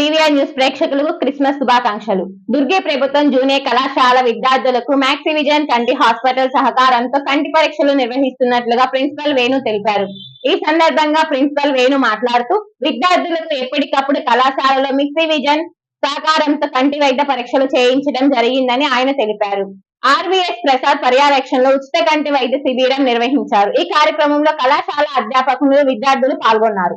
PVR news ప్రేక్షకులకు Christmas శుభాకాంక్షలు. దుర్గే ప్రభుత్వం జూనియర్ కళాశాల విద్యార్థులకు మ్యాక్స్ విజన్ కంటి హాస్పిటల్ సహకారంతో కంటి పరీక్షలు నిర్వహిస్తున్నట్లుగా ప్రిన్సిపల్ వేణు తెలిపారు. ఈ సందర్భంగా ప్రిన్సిపల్ వేణు మాట్లాడుతూ విద్యార్థులకు ఎప్పటికప్పుడు కళాశాలలో మిక్సీ విజన్ సహకారంతో కంటి వైద్య పరీక్షలు చేయించడం జరిగిందని ఆయన తెలిపారు. ఆర్వీఎస్ ప్రసాద్ పర్యవేక్షణలో ఉచిత కంటి వైద్య శిబిరం నిర్వహించారు. ఈ కార్యక్రమంలో కళాశాల అధ్యాపకులు విద్యార్థులు పాల్గొన్నారు.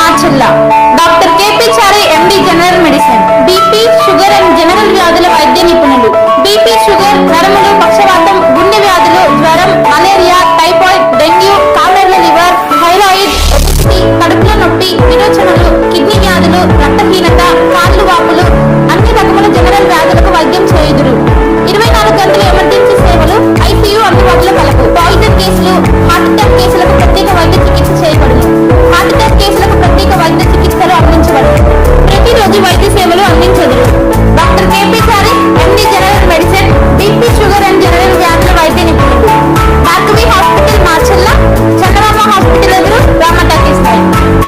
Talkies line